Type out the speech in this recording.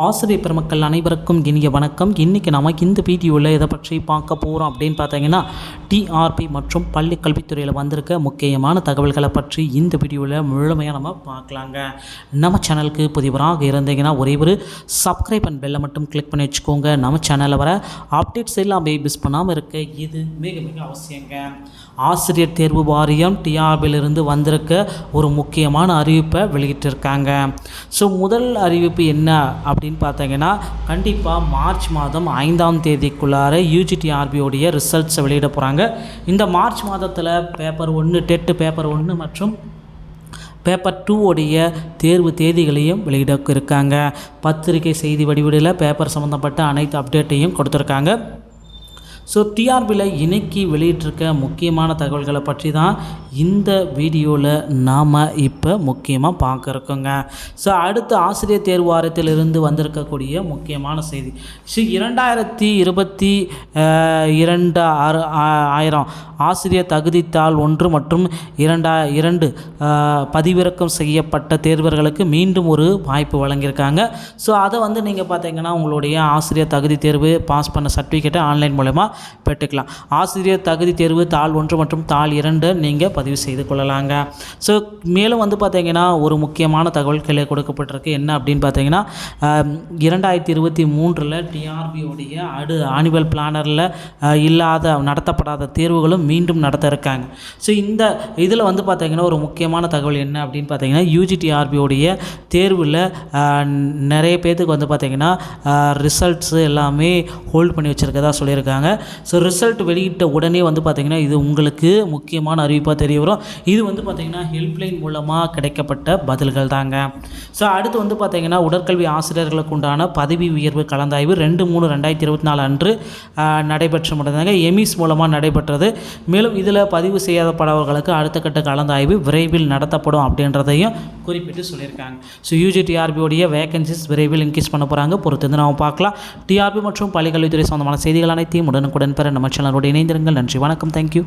ஆசிரியர் பெருமக்கள் அனைவருக்கும் இனிய வணக்கம். இன்றைக்கி நாம் இந்த வீடியோவில் எதை பற்றி பார்க்க போகிறோம் அப்படின்னு பார்த்தீங்கன்னா டிஆர்பி மற்றும் பள்ளி கல்வித்துறையில் வந்திருக்க முக்கியமான தகவல்களை பற்றி இந்த வீடியோவில் முழுமையாக நம்ம பார்க்கலாங்க. நம்ம சேனலுக்கு புதிவராக இருந்தீங்கன்னா ஒரே ஒரு சப்ஸ்கிரைப் அண்ட் பெல்லை மட்டும் கிளிக் பண்ணி வச்சுக்கோங்க. நம்ம சேனலில் வர அப்டேட்ஸ் எல்லாமே மிஸ் பண்ணாமல் இருக்க இது மிக மிக அவசியங்க. ஆசிரியர் தேர்வு வாரியம் டிஆர்பியிலிருந்து வந்திருக்க ஒரு முக்கியமான அறிவிப்பை வெளியிட்டிருக்காங்க. ஸோ முதல் அறிவிப்பு என்ன அப்படின்னு பார்த்தீங்கன்னா கண்டிப்பாக மார்ச் மாதம் ஐந்தாம் தேதிக்குள்ளார யூஜிடிஆர்பியோடைய ரிசல்ட்ஸை வெளியிட போகிறாங்க இந்த மார்ச் மாதத்தில் பேப்பர் ஒன்று டெட்டு பேப்பர் ஒன்று மற்றும் பேப்பர் டூ உடைய தேர்வு தேதிகளையும் வெளியிட இருக்காங்க. பத்திரிகை செய்தி வடிவடையில் பேப்பர் சம்மந்தப்பட்ட அனைத்து அப்டேட்டையும் கொடுத்துருக்காங்க. ஸோ டிஆர்பியில் இன்னைக்கு வெளியிட்டிருக்க முக்கியமான தகவல்களை பற்றி தான் இந்த வீடியோவில் நாம் இப்போ முக்கியமாக பார்க்க இருக்கோங்க ஸோ அடுத்த ஆசிரியர் தேர்வு வாரத்திலிருந்து வந்திருக்கக்கூடிய முக்கியமான செய்தி. ஸோ இரண்டாயிரத்தி இருபத்தி இரண்டு ஆறு ஆ- ஆயிரம் ஆசிரியர் தகுதித்தாள் ஒன்று மற்றும் இரண்டா இரண்டு பதிவிறக்கம் செய்யப்பட்ட தேர்வர்களுக்கு மீண்டும் ஒரு வாய்ப்பு வழங்கியிருக்காங்க. ஸோ அதை வந்து நீங்கள் பார்த்தீங்கன்னா உங்களுடைய ஆசிரியர் தகுதி தேர்வு பாஸ் பண்ண சர்டிஃபிகேட்டை ஆன்லைன் மூலமாக பெற்றுக்கலாம். ஆசிரியர் தகுதி தேர்வு தாள் ஒன்று மற்றும் தாள் இரண்டு நீங்கள் பதிவு செய்து கொள்ளலாங்க. ஸோ மேலும் வந்து பார்த்தீங்கன்னா ஒரு முக்கியமான தகவல்களை கொடுக்கப்பட்டிருக்கு. என்ன அப்படின்னு பார்த்தீங்கன்னா இரண்டாயிரத்தி இருபத்தி மூன்றில் டிஆர்பியோடைய அடு ஆனுவல் பிளானரில் இல்லாத நடத்தப்படாத தேர்வுகளும் மீண்டும் நடத்த இருக்காங்க. ஸோ இந்த இதில் வந்து பார்த்தீங்கன்னா ஒரு முக்கியமான தகவல் என்ன அப்படின்னு பார்த்தீங்கன்னா யூஜிடிஆர்பியோடைய தேர்வில் நிறைய பேர்த்துக்கு வந்து பார்த்தீங்கன்னா ரிசல்ட்ஸு எல்லாமே ஹோல்ட் பண்ணி வச்சுருக்கதா சொல்லியிருக்காங்க. ஸோ ரிசல்ட் வெளியிட்ட உடனே வந்து பார்த்திங்கன்னா இது உங்களுக்கு முக்கியமான அறிவிப்பாக தெரிய வரும். இது வந்து பார்த்திங்கன்னா ஹெல்ப்லைன் மூலமாக கிடைக்கப்பட்ட பதில்கள் தாங்க. ஸோ அடுத்து வந்து பார்த்திங்கன்னா உடற்கல்வி ஆசிரியர்களுக்கு உண்டான பதவி உயர்வு கலந்தாய்வு ரெண்டு மூணு ரெண்டாயிரத்தி இருபத்தி நாலு அன்று நடைபெற்று முடிந்தாங்க எமிஸ் மூலமாக நடைபெற்றது. மேலும் இதில் பதிவு செய்யப்படவர்களுக்கு அடுத்த கட்ட கலந்தாய்வு விரைவில் நடத்தப்படும் அப்படின்றதையும் குறிப்பிட்டு சொல்லியிருக்காங்க. ஸோ யூஜி டிஆர்பியோடைய வேகன்சிஸ் விரைவில் இன்க்ரீஸ் பண்ண போகிறாங்க பொறுத்து வந்து நாம் பார்க்கலாம். டிஆர்பி மற்றும் பள்ளிக்கல்வித்துறை சம்பந்தமான செய்திகள் அனைத்தையும் உடனுக்குடன் பெற நம்ம சேனலோடு இணைந்திருங்கள். நன்றி வணக்கம். தேங்க்யூ